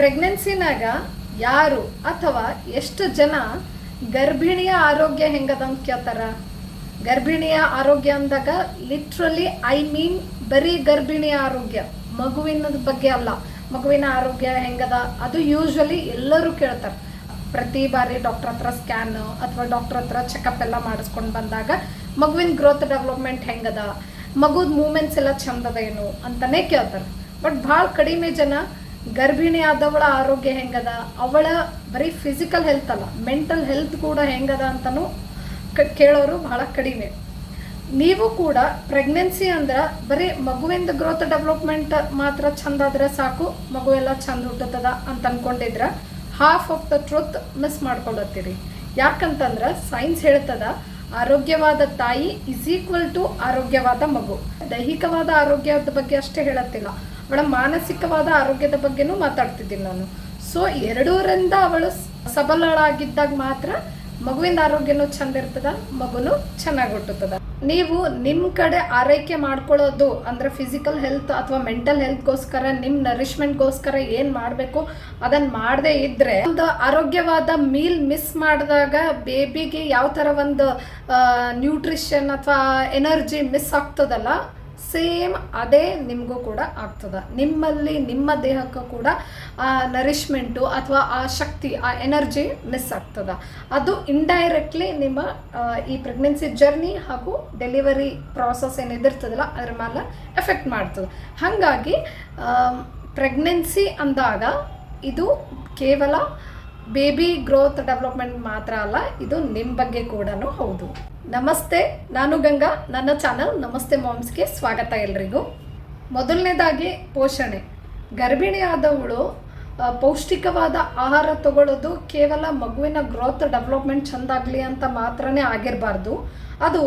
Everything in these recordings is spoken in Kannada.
ಪ್ರೆಗ್ನೆನ್ಸಿನಾಗ ಯಾರು ಅಥವಾ ಎಷ್ಟು ಜನ ಗರ್ಭಿಣಿಯ ಆರೋಗ್ಯ ಹೆಂಗದ ಅಂತ ಕೇಳ್ತಾರ? ಗರ್ಭಿಣಿಯ ಆರೋಗ್ಯ ಅಂದಾಗ ಲಿಟ್ರಲಿ ಐ ಮೀನ್ ಬರೀ ಗರ್ಭಿಣಿಯ ಆರೋಗ್ಯ ಮಗುವಿನ ಬಗ್ಗೆ ಅಲ್ಲ. ಮಗುವಿನ ಆರೋಗ್ಯ ಹೆಂಗದ? ಅದು ಯೂಶ್ವಲಿ ಎಲ್ಲರೂ ಕೇಳ್ತಾರೆ. ಪ್ರತಿ ಬಾರಿ ಡಾಕ್ಟರ್ ಹತ್ರ ಸ್ಕ್ಯಾನ್ ಅಥವಾ ಡಾಕ್ಟರ್ ಹತ್ರ ಚೆಕಪ್ ಎಲ್ಲ ಮಾಡಿಸ್ಕೊಂಡು ಬಂದಾಗ ಮಗುವಿನ ಗ್ರೋತ್ ಡೆವಲಪ್ಮೆಂಟ್ ಹೆಂಗದ? ಮಗುದ ಮೂಮೆಂಟ್ಸ್ ಎಲ್ಲ ಚಂದದ ಏನು ಅಂತಾನೆ ಕೇಳ್ತಾರೆ. ಬಟ್ ಭಾಳ ಕಡಿಮೆ ಜನ ಗರ್ಭಿಣಿ ಆದವಳ ಆರೋಗ್ಯ ಹೆಂಗದ? ಅವಳ ಬರೀ ಫಿಸಿಕಲ್ ಹೆಲ್ತ್ ಅಲ್ಲ ಮೆಂಟಲ್ ಹೆಲ್ತ್ ಕೂಡ ಹೆಂಗದ ಅಂತಲೂ ಕೇಳೋರು ಬಹಳ ಕಡಿಮೆ. ನೀವು ಕೂಡ ಪ್ರೆಗ್ನೆನ್ಸಿ ಅಂದ್ರೆ ಬರೀ ಮಗುವಿಂದ ಗ್ರೋತ್ ಡೆವಲಪ್ಮೆಂಟ್ ಮಾತ್ರ ಚಂದ ಆದ್ರೆ ಸಾಕು, ಮಗು ಎಲ್ಲ ಚಂದ ಹುಟ್ಟುತ್ತದ ಅಂತ ಅನ್ಕೊಂಡಿದ್ರ half of the truth miss ಮಾಡ್ಕೊಳತ್ತೀರಿ ಯಾಕಂತಂದ್ರೆ ಸೈನ್ಸ್ ಹೇಳ್ತದ, ಆರೋಗ್ಯವಾದ ತಾಯಿ ಇಸ್ ಈಕ್ವಲ್ ಟು ಆರೋಗ್ಯವಾದ ಮಗು. ದೈಹಿಕವಾದ ಆರೋಗ್ಯದ ಬಗ್ಗೆ ಅಷ್ಟೇ ಹೇಳತ್ತಿಲ್ಲ. ಅವಳ ಮಾನಸಿಕವಾದ ಆರೋಗ್ಯದ ಬಗ್ಗೆನೂ ಮಾತಾಡ್ತಿದ್ದೀನಿ ನಾನು. ಸೊ ಎರಡೂರಿಂದ ಅವಳು ಸಬಲಳಾಗಿದ್ದಾಗ ಮಾತ್ರ ಮಗುವಿನ ಆರೋಗ್ಯನೂ ಚಂದ ಇರ್ತದ, ಮಗುನು ಚೆನ್ನಾಗಿ ಹುಟ್ಟುತ್ತದ. ನೀವು ನಿಮ್ಮ ಕಡೆ ಆರೈಕೆ ಮಾಡ್ಕೊಳ್ಳೋದು ಅಂದ್ರೆ ಫಿಸಿಕಲ್ ಹೆಲ್ತ್ ಅಥವಾ ಮೆಂಟಲ್ ಹೆಲ್ತ್ಗೋಸ್ಕರ ನಿಮ್ಮ ನರಿಶ್ಮೆಂಟ್ಗೋಸ್ಕರ ಏನು ಮಾಡಬೇಕು ಅದನ್ನ ಮಾಡದೇ ಇದ್ರೆ ಒಂದು ಆರೋಗ್ಯವಾದ ಮೀಲ್ ಮಿಸ್ ಮಾಡಿದಾಗ ಬೇಬಿಗೆ ಯಾವ ಥರ ಒಂದು ನ್ಯೂಟ್ರಿಷನ್ ಅಥವಾ ಎನರ್ಜಿ ಮಿಸ್ ಆಗ್ತದಲ್ಲ ಸೇಮ್ ಅದೇ ನಿಮಗೂ ಕೂಡ ಆಗ್ತದೆ. ನಿಮ್ಮಲ್ಲಿ ನಿಮ್ಮ ದೇಹಕ್ಕೂ ಕೂಡ ಆ ನರಿಷ್ಮೆಂಟು ಅಥವಾ ಆ ಶಕ್ತಿ, ಆ ಎನರ್ಜಿ ಮಿಸ್ ಆಗ್ತದ. ಅದು ಇಂಡೈರೆಕ್ಟ್ಲಿ ನಿಮ್ಮ ಈ ಪ್ರೆಗ್ನೆನ್ಸಿ ಜರ್ನಿ ಹಾಗೂ ಡೆಲಿವರಿ ಪ್ರಾಸೆಸ್ ಏನು ಎದಿರ್ತದಲ್ಲ, ಅದ್ರ ಮೇಲೆ ಎಫೆಕ್ಟ್ ಮಾಡ್ತದೆ. ಹಾಗಾಗಿ ಪ್ರೆಗ್ನೆನ್ಸಿ ಅಂದಾಗ ಇದು ಕೇವಲ ಬೇಬಿ ಗ್ರೋತ್ ಡೆವಲಪ್ಮೆಂಟ್ ಮಾತ್ರ ಅಲ್ಲ, ಇದು ನಿಮ್ಮ ಬಗ್ಗೆ ಕೂಡ ಹೌದು. ನಮಸ್ತೆ, ನಾನು ಗಂಗಾ, ನನ್ನ ಚಾನಲ್ ನಮಸ್ತೆ ಮಾಮ್ಸ್ಗೆ ಸ್ವಾಗತ ಎಲ್ರಿಗೂ. ಮೊದಲನೇದಾಗಿ ಪೋಷಣೆ. ಗರ್ಭಿಣಿ ಆದವಳು ಪೌಷ್ಟಿಕವಾದ ಆಹಾರ ತಗೊಳ್ಳೋದು ಕೇವಲ ಮಗುವಿನ ಗ್ರೋತ್ ಡೆವಲಪ್ಮೆಂಟ್ ಚೆಂದಾಗಲಿ ಅಂತ ಮಾತ್ರನೇ ಆಗಿರಬಾರ್ದು. ಅದು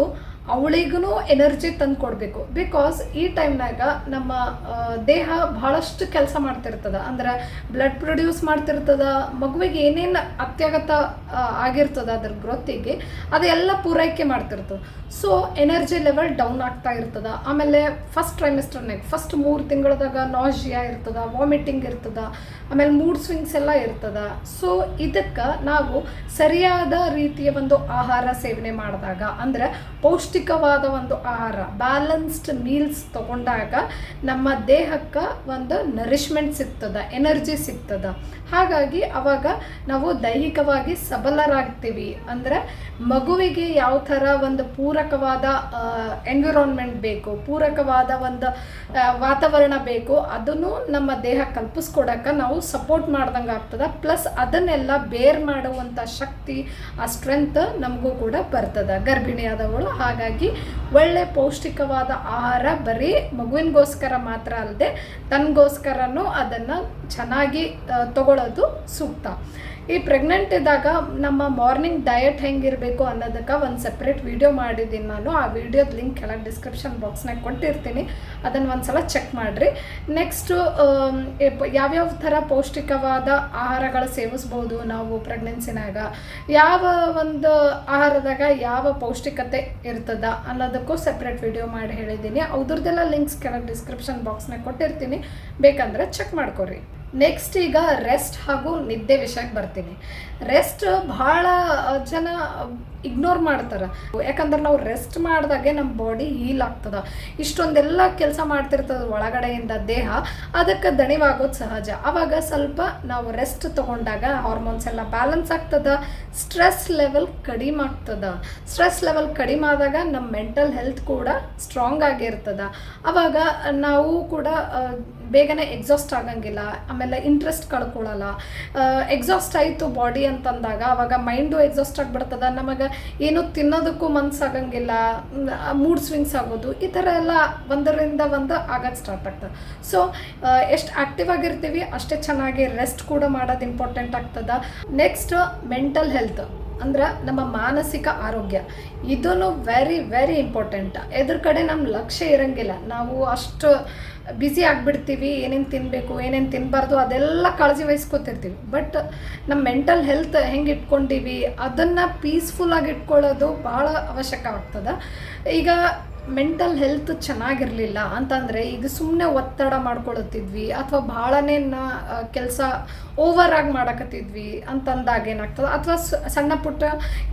ಅವಳಿಗೂ ಎನರ್ಜಿ ತಂದು ಕೊಡಬೇಕು. ಬಿಕಾಸ್ ಈ ಟೈಮ್ನಾಗ ನಮ್ಮ ದೇಹ ಭಾಳಷ್ಟು ಕೆಲಸ ಮಾಡ್ತಿರ್ತದ. ಅಂದ್ರೆ ಬ್ಲಡ್ ಪ್ರೊಡ್ಯೂಸ್ ಮಾಡ್ತಿರ್ತದ, ಮಗುವಿಗೆ ಏನೇನು ಅತ್ಯಗತ ಆಗಿರ್ತದ ಅದ್ರ ಗ್ರೋತಿಗೆ ಅದೆಲ್ಲ ಪೂರೈಕೆ ಮಾಡ್ತಿರ್ತದೆ. ಸೊ ಎನರ್ಜಿ ಲೆವೆಲ್ ಡೌನ್ ಆಗ್ತಾ ಇರ್ತದ. ಆಮೇಲೆ ಫಸ್ಟ್ ಟ್ರೈಮಿಸ್ಟರ್ನಾಗ ಫಸ್ಟ್ ಮೂರು ತಿಂಗಳದಾಗ ನಾಜಿಯಾ ಇರ್ತದ ವಾಮಿಟಿಂಗ್ ಇರ್ತದ, ಆಮೇಲೆ ಮೂಡ್ ಸ್ವಿಂಗ್ಸ್ ಎಲ್ಲ ಇರ್ತದ. ಸೊ ಇದಕ್ಕೆ ನಾವು ಸರಿಯಾದ ರೀತಿಯ ಒಂದು ಆಹಾರ ಸೇವನೆ ಮಾಡಿದಾಗ, ಅಂದರೆ ಪೌಷ್ಟಿಕವಾದ ಒಂದು ಆಹಾರ ಬ್ಯಾಲೆನ್ಸ್ಡ್ ಮೀಲ್ಸ್ ತಗೊಂಡಾಗ ನಮ್ಮ ದೇಹಕ್ಕೆ ಒಂದು ನರಿಷ್ಮೆಂಟ್ ಸಿಗ್ತದೆ ಎನರ್ಜಿ ಸಿಗ್ತದೆ. ಹಾಗಾಗಿ ಅವಾಗ ನಾವು ದೈಹಿಕವಾಗಿ ಸಬಲರಾಗ್ತೀವಿ. ಅಂದರೆ ಮಗುವಿಗೆ ಯಾವ ಥರ ಒಂದು ಪೂರಕವಾದ ಎನ್ವಿರಾನ್ಮೆಂಟ್ ಬೇಕು, ಪೂರಕವಾದ ಒಂದು ವಾತಾವರಣ ಬೇಕು, ಅದನ್ನು ನಮ್ಮ ದೇಹ ಕಲ್ಪಿಸ್ಕೊಡಕ್ಕೆ ನಾವು ಸಪೋರ್ಟ್ ಮಾಡ್ದಂಗೆ ಆಗ್ತದೆ. ಪ್ಲಸ್ ಅದನ್ನೆಲ್ಲ ಬೇರ್ ಮಾಡುವಂಥ ಶಕ್ತಿ, ಆ ಸ್ಟ್ರೆಂತ್ ನಮಗೂ ಕೂಡ ಬರ್ತದೆ. ಗರ್ಭಿಣಿಯಾದವಳು ಹಾಗಾಗಿ ಒಳ್ಳೆ ಪೌಷ್ಟಿಕವಾದ ಆಹಾರ ಬರೀ ಮಗುವಿನಗೋಸ್ಕರ ಮಾತ್ರ ಅಲ್ಲದೆ ತನಗೋಸ್ಕರನೂ ಅದನ್ನು ಚೆನ್ನಾಗಿ ತಗೊಳ್ಳೋದು ಸೂಕ್ತ. ಈ ಪ್ರೆಗ್ನೆಂಟ್ ಇದ್ದಾಗ ನಮ್ಮ ಮಾರ್ನಿಂಗ್ ಡಯಟ್ ಹೆಂಗಿರಬೇಕು ಅನ್ನೋದಕ್ಕೆ ಒಂದು ಸಪ್ರೇಟ್ ವಿಡಿಯೋ ಮಾಡಿದ್ದೀನಿ ನಾನು. ಆ ವಿಡಿಯೋದ ಲಿಂಕ್ ಕೆಳಗೆ ಡಿಸ್ಕ್ರಿಪ್ಷನ್ ಬಾಕ್ಸ್ನಾಗ ಕೊಟ್ಟಿರ್ತೀನಿ. ಅದನ್ನು ಒಂದು ಸಲ ಚೆಕ್ ಮಾಡಿರಿ ನೆಕ್ಸ್ಟು ಯಾವ್ಯಾವ ಥರ ಪೌಷ್ಟಿಕವಾದ ಆಹಾರಗಳು ಸೇವಿಸ್ಬೋದು ನಾವು ಪ್ರೆಗ್ನೆನ್ಸಿನಾಗ ಯಾವ ಒಂದು ಆಹಾರದಾಗ ಯಾವ ಪೌಷ್ಟಿಕತೆ ಇರ್ತದ ಅನ್ನೋದಕ್ಕೂ ಸಪ್ರೇಟ್ ವಿಡಿಯೋ ಮಾಡಿ ಹೇಳಿದ್ದೀನಿ. ಅವ್ರದ್ದೆಲ್ಲ ಲಿಂಕ್ಸ್ ಕೆಳಗೆ ಡಿಸ್ಕ್ರಿಪ್ಷನ್ ಬಾಕ್ಸ್ನಾಗ ಕೊಟ್ಟಿರ್ತೀನಿ. ಬೇಕಂದ್ರೆ ಚೆಕ್ ಮಾಡ್ಕೊರಿ. ನೆಕ್ಸ್ಟ್ ಈಗ ರೆಸ್ಟ್ ಹಾಗೂ ನಿದ್ದೆ ವಿಷಯಕ್ಕೆ ಬರ್ತೀನಿ. ರೆಸ್ಟ್ ಭಾಳ ಜನ ಇಗ್ನೋರ್ ಮಾಡ್ತಾರೆ. ಯಾಕಂದ್ರೆ ನಾವು ರೆಸ್ಟ್ ಮಾಡಿದಾಗೆ ನಮ್ಮ ಬಾಡಿ ಹೀಲ್ ಆಗ್ತದ. ಇಷ್ಟೊಂದೆಲ್ಲ ಕೆಲಸ ಮಾಡ್ತಿರ್ತದ ಒಳಗಡೆಯಿಂದ ದೇಹ, ಅದಕ್ಕೆ ದಣಿವಾಗೋದು ಸಹಜ. ಆವಾಗ ಸ್ವಲ್ಪ ನಾವು ರೆಸ್ಟ್ ತಗೊಂಡಾಗ ಹಾರ್ಮೋನ್ಸ್ ಎಲ್ಲ ಬ್ಯಾಲೆನ್ಸ್ ಆಗ್ತದ. ಸ್ಟ್ರೆಸ್ ಲೆವೆಲ್ ಕಡಿಮೆ ಆಗ್ತದ. ಸ್ಟ್ರೆಸ್ ಲೆವೆಲ್ ಕಡಿಮೆ ಆದಾಗ ನಮ್ಮ ಮೆಂಟಲ್ ಹೆಲ್ತ್ ಕೂಡ ಸ್ಟ್ರಾಂಗ್ ಆಗಿರ್ತದ. ಅವಾಗ ನಾವು ಕೂಡ ಬೇಗನೆ ಎಕ್ಸಾಸ್ಟ್ ಆಗಂಗಿಲ್ಲ, ಆಮೇಲೆ ಇಂಟ್ರೆಸ್ಟ್ ಕಳ್ಕೊಳ್ಳಲ್ಲ ಎಕ್ಸಾಸ್ಟ್ ಆಯಿತು ಬಾಡಿ ಅಂತಂದಾಗ, ಅವಾಗ ಮೈಂಡು ಎಕ್ಸಾಸ್ಟ್ ಆಗಿಬಿಡ್ತದ. ನಮಗೆ ಏನು ತಿನ್ನೋದಕ್ಕೂ ಮನ್ಸಾಗಂಗಿಲ್ಲ ಮೂಡ್ ಸ್ವಿಂಗ್ಸ್ ಆಗೋದು, ಈ ಥರ ಎಲ್ಲ ಒಂದರಿಂದ ಒಂದು ಆಗೋದು ಸ್ಟಾರ್ಟ್ ಆಗ್ತದೆ. ಸೊ ಎಷ್ಟು ಆ್ಯಕ್ಟಿವ್ ಆಗಿರ್ತೀವಿ, ಅಷ್ಟೇ ಚೆನ್ನಾಗಿ ರೆಸ್ಟ್ ಕೂಡ ಮಾಡೋದು ಇಂಪಾರ್ಟೆಂಟ್ ಆಗ್ತದೆ. ನೆಕ್ಸ್ಟ್ ಮೆಂಟಲ್ ಹೆಲ್ತ್ ಅಂದ್ರೆ ನಮ್ಮ ಮಾನಸಿಕ ಆರೋಗ್ಯ. ಇದೂ ವೆರಿ ವೆರಿ ಇಂಪಾರ್ಟೆಂಟ್ ಎದ್ರ ಕಡೆ ನಮ್ಮ ಲಕ್ಷ್ಯ ಇರಂಗಿಲ್ಲ. ನಾವು ಅಷ್ಟು ಬ್ಯುಸಿ ಆಗಿಬಿಡ್ತೀವಿ, ಏನೇನು ತಿನ್ನಬೇಕು ಏನೇನು ತಿನ್ನಬಾರ್ದು ಅದೆಲ್ಲ ಕಾಳಜಿ ವಹಿಸ್ಕೊತಿರ್ತೀವಿ. ಬಟ್ ನಮ್ಮ ಮೆಂಟಲ್ ಹೆಲ್ತ್ ಹೆಂಗೆ ಇಟ್ಕೊಂಡೀವಿ, ಅದನ್ನು ಪೀಸ್ಫುಲ್ಲಾಗಿ ಇಟ್ಕೊಳ್ಳೋದು ಭಾಳ ಅವಶ್ಯಕ ಆಗ್ತದೆ. ಈಗ ಮೆಂಟಲ್ ಹೆಲ್ತ್ ಚೆನ್ನಾಗಿರಲಿಲ್ಲ ಅಂತಂದರೆ ಈಗ ಸುಮ್ಮನೆ ಒತ್ತಡ ಮಾಡ್ಕೊಳತ್ತಿದ್ವಿ ಅಥವಾ ಭಾಳನೇ ನಾ ಕೆಲಸ ಓವರ್ ಆಗಿ ಮಾಡಕತ್ತಿದ್ವಿ ಅಂತಂದಾಗ ಏನಾಗ್ತದೆ? ಅಥವಾ ಸಣ್ಣ ಪುಟ್ಟ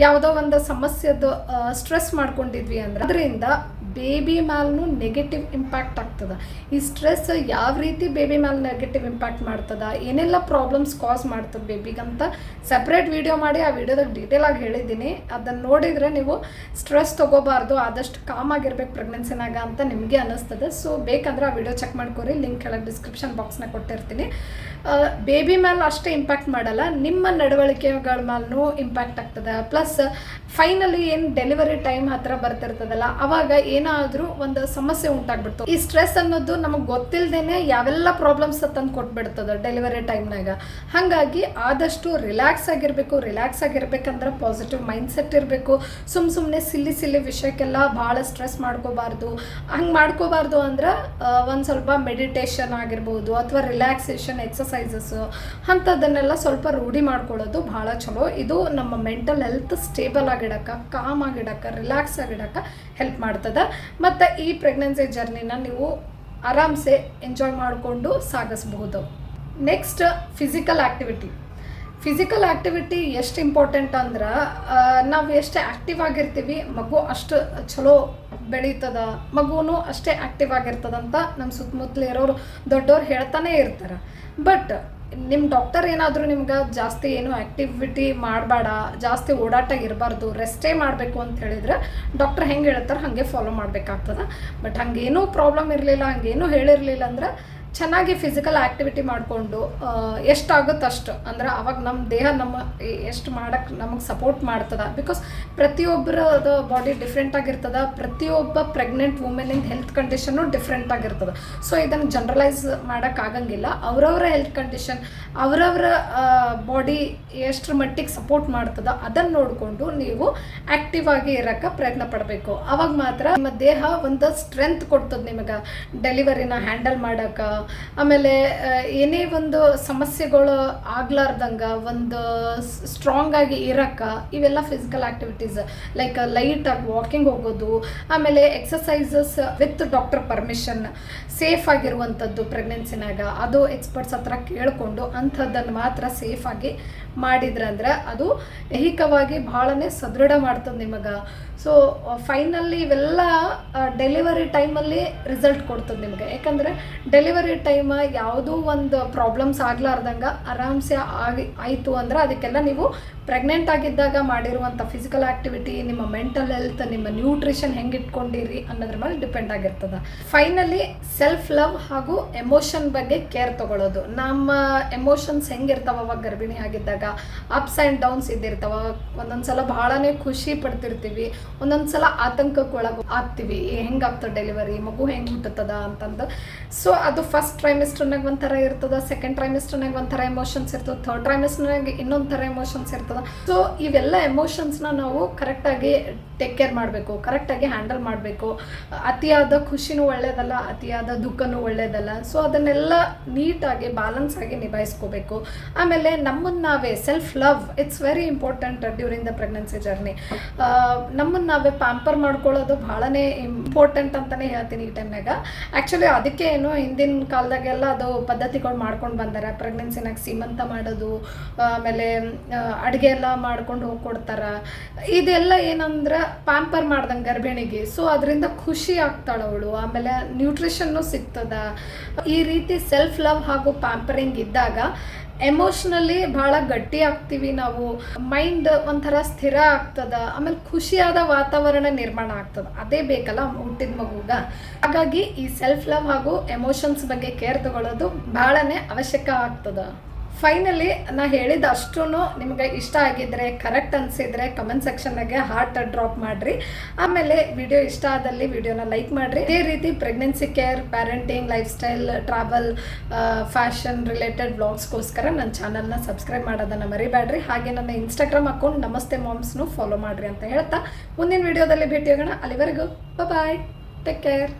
ಯಾವುದೋ ಒಂದು ಸಮಸ್ಯೆದು ಸ್ಟ್ರೆಸ್ ಮಾಡ್ಕೊಂಡಿದ್ವಿ ಅಂದ್ರೆ, ಅದರಿಂದ ಬೇಬಿ ಮ್ಯಾಲೂ ನೆಗೆಟಿವ್ ಇಂಪ್ಯಾಕ್ಟ್ ಆಗ್ತದೆ. ಈ ಸ್ಟ್ರೆಸ್ ಯಾವ ರೀತಿ ಬೇಬಿ ಮ್ಯಾಲ ನೆಗೆಟಿವ್ ಇಂಪ್ಯಾಕ್ಟ್ ಮಾಡ್ತದ, ಏನೆಲ್ಲ ಪ್ರಾಬ್ಲಮ್ಸ್ ಕಾಸ್ ಮಾಡ್ತದೆ ಬೇಬಿಗಂತ ಸಪ್ರೇಟ್ ವಿಡಿಯೋ ಮಾಡಿ ಆ ವಿಡಿಯೋದಾಗ ಡೀಟೇಲ್ ಆಗಿ ಹೇಳಿದ್ದೀನಿ. ಅದನ್ನು ನೋಡಿದರೆ ನೀವು ಸ್ಟ್ರೆಸ್ ತೊಗೋಬಾರ್ದು, ಆದಷ್ಟು ಕಾಮ್ ಆಗಿರ್ಬೇಕು ಪ್ರೆಗ್ನೆನ್ಸಿನಾಗ ಅಂತ ನಿಮಗೆ ಅನ್ನಿಸ್ತದೆ. ಸೊ ಬೇಕಂದ್ರೆ ಆ ವಿಡಿಯೋ ಚೆಕ್ ಮಾಡ್ಕೊರಿ ಲಿಂಕ್ ಕೆಳಗೆ ಡಿಸ್ಕ್ರಿಪ್ಷನ್ ಬಾಕ್ಸ್ನ ಕೊಟ್ಟಿರ್ತೀನಿ. ಬೇಬಿ ಮ್ಯಾಲ ಅಷ್ಟೇ ಇಂಪ್ಯಾಕ್ಟ್ ಮಾಡಲ್ಲ, ನಿಮ್ಮ ನಡವಳಿಕೆಗಳ ಮ್ಯಾಲೂ ಇಂಪ್ಯಾಕ್ಟ್ ಆಗ್ತದೆ. ಪ್ಲಸ್ ಫೈನಲಿ ಏನು ಡೆಲಿವರಿ ಟೈಮ್ ಹತ್ತಿರ ಬರ್ತಿರ್ತದಲ್ಲ, ಅವಾಗ ಏನಾದರೂ ಒಂದು ಸಮಸ್ಯೆ ಉಂಟಾಗ್ಬಿಡ್ತು. ಈ ಸ್ಟ್ರೆಸ್ ಅನ್ನೋದು ನಮಗೆ ಗೊತ್ತಿಲ್ಲದೇನೆ ಯಾವೆಲ್ಲ ಪ್ರಾಬ್ಲಮ್ಸ್ ತಂದು ಕೊಟ್ಬಿಡ್ತದೆ ಡೆಲಿವರಿ ಟೈಮ್ನಾಗ ಹಾಗಾಗಿ ಆದಷ್ಟು ರಿಲ್ಯಾಕ್ಸ್ ಆಗಿರಬೇಕು ರಿಲ್ಯಾಕ್ಸ್ ಆಗಿರ್ಬೇಕಂದ್ರೆ ಪಾಸಿಟಿವ್ ಮೈಂಡ್ ಸೆಟ್ ಇರಬೇಕು. ಸುಮ್ ಸುಮ್ಮನೆ ಸಿಲ್ಲಿ ಸಿಲ್ಲಿ ವಿಷಯಕ್ಕೆಲ್ಲ ಭಾಳ ಸ್ಟ್ರೆಸ್ ಮಾಡ್ಕೋಬಾರ್ದು. ಹಂಗೆ ಮಾಡ್ಕೋಬಾರ್ದು ಅಂದ್ರೆ ಒಂದು ಸ್ವಲ್ಪ ಮೆಡಿಟೇಷನ್ ಆಗಿರ್ಬೋದು ಅಥವಾ ರಿಲ್ಯಾಕ್ಸೇಷನ್ ಎಕ್ಸಸೈಸಸ್ ಅಂಥದ್ದನ್ನೆಲ್ಲ ಸ್ವಲ್ಪ ರೂಢಿ ಮಾಡ್ಕೊಳ್ಳೋದು ಭಾಳ ಚಲೋ. ಇದು ನಮ್ಮ ಮೆಂಟಲ್ ಹೆಲ್ತ್ ಸ್ಟೇಬಲ್ ಆಗಿಡಕ್ಕೆ ಕಾಮ್ ಆಗಿಡಕ್ಕೆ ರಿಲ್ಯಾಕ್ಸ್ ಆಗಿಡಕ್ಕೆ ಹೆಲ್ಪ್ ಮಾಡ್ತದೆ. ಮತ್ತು ಈ ಪ್ರೆಗ್ನೆನ್ಸಿ ಜರ್ನಿನ ನೀವು ಆರಾಮ್ಸೆ ಎಂಜಾಯ್ ಮಾಡಿಕೊಂಡು ಸಾಗಿಸ್ಬಹುದು. Next physical activity physical activity ಎಷ್ಟು ಇಂಪಾರ್ಟೆಂಟ್ ಅಂದ್ರೆ ನಾವು ಎಷ್ಟು ಆ್ಯಕ್ಟಿವ್ ಆಗಿರ್ತೀವಿ, ಮಗು ಅಷ್ಟು ಚಲೋ ಬೆಳೀತದ, ಮಗುನು ಅಷ್ಟೇ ಆ್ಯಕ್ಟಿವ್ ಆಗಿರ್ತದಂತ ನಮ್ಮ ಸುತ್ತಮುತ್ತಲಿರೋರು ದೊಡ್ಡವ್ರು ಹೇಳ್ತಾನೆ ಇರ್ತಾರೆ. ಬಟ್ ನಿಮ್ಮ ಡಾಕ್ಟರ್ ಏನಾದರೂ ನಿಮ್ಗೆ ಜಾಸ್ತಿ ಏನು ಆ್ಯಕ್ಟಿವಿಟಿ ಮಾಡಬೇಡ, ಜಾಸ್ತಿ ಓಡಾಟ ಇರಬಾರ್ದು ರೆಸ್ಟೇ ಮಾಡಬೇಕು ಅಂತ ಹೇಳಿದ್ರೆ ಡಾಕ್ಟರ್ ಹೆಂಗೆ ಹೇಳ್ತಾರೆ ಹಾಗೆ ಫಾಲೋ ಮಾಡಬೇಕಾಗ್ತದೆ. ಬಟ್ ಹಂಗೇನೂ ಪ್ರಾಬ್ಲಮ್ ಇರಲಿಲ್ಲ, ಹಂಗೇನೂ ಹೇಳಿರಲಿಲ್ಲ ಅಂದ್ರೆ ಚೆನ್ನಾಗಿ ಫಿಸಿಕಲ್ ಆ್ಯಕ್ಟಿವಿಟಿ ಮಾಡಿಕೊಂಡು ಎಷ್ಟಾಗುತ್ತೆ ಅಷ್ಟು ಅಂದ್ರೆ ಅವಾಗ ನಮ್ಮ ದೇಹ ನಮ್ಮ ಎಷ್ಟು ಮಾಡಕ್ಕೆ ನಮಗೆ ಸಪೋರ್ಟ್ ಮಾಡ್ತದೆ? ಬಿಕಾಸ್ ಪ್ರತಿಯೊಬ್ಬರದ ಬಾಡಿ ಡಿಫ್ರೆಂಟ್ ಆಗಿರ್ತದೆ, ಪ್ರತಿಯೊಬ್ಬ ಪ್ರೆಗ್ನೆಂಟ್ ವುಮೆನಿಂದ ಹೆಲ್ತ್ ಕಂಡೀಷನ್ನು ಡಿಫ್ರೆಂಟ್ ಆಗಿರ್ತದೆ. ಸೊ ಇದನ್ನು ಜನರಲೈಸ್ ಮಾಡೋಕ್ಕಾಗಂಗಿಲ್ಲ ಅವರವರ ಹೆಲ್ತ್ ಕಂಡೀಷನ್ ಅವರವರ ಬಾಡಿ ಎಷ್ಟರ ಮಟ್ಟಿಗೆ ಸಪೋರ್ಟ್ ಮಾಡ್ತದೆ ಅದನ್ನು ನೋಡಿಕೊಂಡು ನೀವು ಆ್ಯಕ್ಟಿವ್ ಆಗಿ ಇರೋಕ್ಕೆ ಪ್ರಯತ್ನ ಪಡಬೇಕು. ಅವಾಗ ಮಾತ್ರ ನಿಮ್ಮ ದೇಹ ಒಂದು ಸ್ಟ್ರೆಂತ್ ಕೊಡ್ತದೆ ನಿಮಗೆ. ಡೆಲಿವರಿನ ಹ್ಯಾಂಡಲ್ ಮಾಡೋಕೆ ಆಮೇಲೆ ಏನೇ ಒಂದು ಸಮಸ್ಯೆಗಳು ಆಗ್ಲಾರ್ದಂಗೆ, ಒಂದು ಸ್ಟ್ರಾಂಗ್ ಆಗಿ ಇರೋಕ್ಕೆ, ಇವೆಲ್ಲ ಫಿಸಿಕಲ್ ಆ್ಯಕ್ಟಿವಿಟೀಸ್ ಲೈಕ್ ಲೈಟಾಗಿ ವಾಕಿಂಗ್ ಹೋಗೋದು, ಆಮೇಲೆ exercises with doctor permission safe ಆಗಿರುವಂಥದ್ದು ಪ್ರೆಗ್ನೆನ್ಸಿನಾಗ ಅದು ಎಕ್ಸ್ಪರ್ಟ್ಸ್ ಹತ್ರ ಕೇಳಿಕೊಂಡು ಅಂಥದ್ದನ್ನು ಮಾತ್ರ ಸೇಫಾಗಿ ಮಾಡಿದ್ರಂದ್ರೆ ಅದು ದೈಹಿಕವಾಗಿ ಭಾಳನೇ ಸದೃಢ ಮಾಡ್ತದೆ ನಿಮಗೆ. ಸೊ ಫೈನಲ್ಲಿ ಇವೆಲ್ಲ ಡೆಲಿವರಿ ಟೈಮಲ್ಲಿ ರಿಸಲ್ಟ್ ಕೊಡ್ತದೆ ನಿಮಗೆ. ಯಾಕಂದರೆ ಡೆಲಿವರಿ ಟೈಮ ಯಾವುದೂ ಒಂದು ಪ್ರಾಬ್ಲಮ್ಸ್ ಆಗ್ಲಾರ್ದಂಗೆ ಆರಾಮ್ಸೆ ಆಗಿ, ಆಯಿತು ಅಂದ್ರೆ ಅದಕ್ಕೆಲ್ಲ ನೀವು ಪ್ರೆಗ್ನೆಂಟ್ ಆಗಿದ್ದಾಗ ಮಾಡಿರುವಂಥ ಫಿಸಿಕಲ್ ಆ್ಯಕ್ಟಿವಿಟಿ ನಿಮ್ಮ ಮೆಂಟಲ್ ಹೆಲ್ತ್ ನಿಮ್ಮ ನ್ಯೂಟ್ರಿಷನ್ ಹೆಂಗೆ ಇಟ್ಕೊಂಡಿರಿ ಅನ್ನೋದ್ರ ಮೇಲೆ ಡಿಪೆಂಡ್ ಆಗಿರ್ತದೆ. ಫೈನಲಿ ಸೆಲ್ಫ್ ಲವ್ ಹಾಗೂ ಎಮೋಷನ್ ಬಗ್ಗೆ ಕೇರ್ ತಗೊಳ್ಳೋದು ನಮ್ಮ ಎಮೋಷನ್ಸ್ ಹೆಂಗಿರ್ತಾವ ಅವಾಗ ಗರ್ಭಿಣಿ ಆಗಿದ್ದಾಗ? ಅಪ್ಸ್ ಆ್ಯಂಡ್ ಡೌನ್ಸ್ ಇದ್ದಿರ್ತಾವ. ಒಂದೊಂದು ಸಲ ಭಾಳನೇ ಖುಷಿ ಪಡ್ತಿರ್ತೀವಿ. ಒಂದೊಂದು ಸಲ ಆತಂಕಕ್ಕೆ ಒಳಗೆ ಆಗ್ತೀವಿ ಹೆಂಗಾಗ್ತದೆ ಡೆಲಿವರಿ ಮಗು ಹೆಂಗೆ ಹುಟ್ಟುತ್ತದ ಅಂತಂದು. ಸೊ ಅದು ಫಸ್ಟ್ ಟ್ರೈಮಿಸ್ಟರ್ನಾಗ ಒಂಥರ ಇರ್ತದ ಸೆಕೆಂಡ್ ಟ್ರೈಮಿಸ್ಟರ್ನಾಗ ಒಂಥರ ಎಮೋಷನ್ಸ್ ಇರ್ತದೆ ಥರ್ಡ್ ಟ್ರೈಮಿಸ್ಟರ್ನಾಗ ಇನ್ನೊಂದು ಥರ ಎಮೋಷನ್ಸ್ ಇರ್ತದೆ. ಸೊ ಇವೆಲ್ಲ ಎಮೋಷನ್ಸ್ನ ನಾವು ಕರೆಕ್ಟಾಗಿ ಟೇಕ್ ಕೇರ್ ಮಾಡಬೇಕು ಕರೆಕ್ಟಾಗಿ ಹ್ಯಾಂಡಲ್ ಮಾಡಬೇಕು. ಅತಿಯಾದ ಖುಷಿನೂ ಒಳ್ಳೇದಲ್ಲ, ಅತಿಯಾದ ದುಃಖನೂ ಒಳ್ಳೇದಲ್ಲ. ಸೊ ಅದನ್ನೆಲ್ಲ ನೀಟಾಗಿ ಬ್ಯಾಲೆನ್ಸ್ ಆಗಿ ನಿಭಾಯಿಸ್ಕೋಬೇಕು. ಆಮೇಲೆ ನಮ್ಮನ್ನು ನಾವೇ self love it's very important during the pregnancy journey ನಮ್ಮನ್ನು ನಾವೇ ಪ್ಯಾಂಪರ್ ಮಾಡ್ಕೊಳ್ಳೋದು ಭಾಳನೇ ಇಂಪಾರ್ಟೆಂಟ್ ಅಂತಲೇ ಹೇಳ್ತೀನಿ ಈ ಟೈಮ್ನಾಗ ಆ್ಯಕ್ಚುಲಿ ಅದಕ್ಕೆ ಏನು ಹಿಂದಿನ ಕಾಲದಾಗೆಲ್ಲ ಅದು ಪದ್ಧತಿಗಳು ಮಾಡ್ಕೊಂಡು ಬಂದಾರೆ. ಪ್ರೆಗ್ನೆನ್ಸಿನಾಗ ಸೀಮಂತ ಮಾಡೋದು, ಆಮೇಲೆ ಅಡುಗೆ ಎಲ್ಲ ಮಾಡ್ಕೊಂಡು ಹೋಗಿ ಕೊಡ್ತಾರೆ. ಇದೆಲ್ಲ ಏನಂದ್ರೆ ಪ್ಯಾಂಪರ್ ಮಾಡ್ದಂಗೆ ಗರ್ಭಿಣಿಗೆ. ಸೊ ಅದರಿಂದ ಖುಷಿ ಆಗ್ತಾಳೆ ಅವಳು. ಆಮೇಲೆ ನ್ಯೂಟ್ರಿಷನ್ನು ಸಿಗ್ತದ. ಈ ರೀತಿ ಸೆಲ್ಫ್ ಲವ್ ಹಾಗೂ ಪ್ಯಾಂಪರಿಂಗ್ ಇದ್ದಾಗ ಎಮೋಷ್ನಲಿ ಭಾಳ ಗಟ್ಟಿ ಆಗ್ತೀವಿ ನಾವು. ಮೈಂಡ್ ಒಂಥರ ಸ್ಥಿರ ಆಗ್ತದ. ಆಮೇಲೆ ಖುಷಿಯಾದ ವಾತಾವರಣ ನಿರ್ಮಾಣ ಆಗ್ತದ. ಅದೇ ಬೇಕಲ್ಲ ಹುಟ್ಟಿದ ಮಗುಗ. ಹಾಗಾಗಿ ಈ ಸೆಲ್ಫ್ ಲವ್ ಹಾಗೂ ಎಮೋಷನ್ಸ್ ಬಗ್ಗೆ ಕೇರ್ ತಗೊಳ್ಳೋದು ಭಾಳನೇ ಅವಶ್ಯಕ ಆಗ್ತದ. ಫೈನಲಿ ನಾ ಹೇಳಿದ ಅಷ್ಟೂ ನಿಮಗೆ ಇಷ್ಟ ಆಗಿದ್ರೆ ಕರೆಕ್ಟ್ ಅನಿಸಿದ್ರೆ ಕಮೆಂಟ್ ಸೆಕ್ಷನ್ನಾಗೆ ಹಾರ್ಟ್ ಡ್ರಾಪ್ ಮಾಡಿರಿ. ಆಮೇಲೆ ವಿಡಿಯೋ ಇಷ್ಟ ಆದಲ್ಲಿ ವಿಡಿಯೋನ ಲೈಕ್ ಮಾಡಿರಿ. ಇದೇ ರೀತಿ pregnancy care parenting lifestyle travel fashion related ಬ್ಲಾಗ್ಸ್ಗೋಸ್ಕರ ನನ್ನ ಚಾನಲ್ನ ಸಬ್ಸ್ಕ್ರೈಬ್ ಮಾಡೋದನ್ನ ಮರಿಬೇಡ್ರಿ ಹಾಗೆ ನನ್ನ ಇನ್ಸ್ಟಾಗ್ರಾಮ್ ಅಕೌಂಟ್ ನಮಸ್ತೆ ಮಾಮ್ಸ್ನು ಫಾಲೋ ಮಾಡಿರಿ ಅಂತ ಹೇಳ್ತಾ. ಮುಂದಿನ ವಿಡಿಯೋದಲ್ಲಿ ಭೇಟಿಯಾಗೋಣ ಅಲ್ಲಿವರೆಗೂ ಬಾಯ್ ಟೇಕ್ ಕೇರ್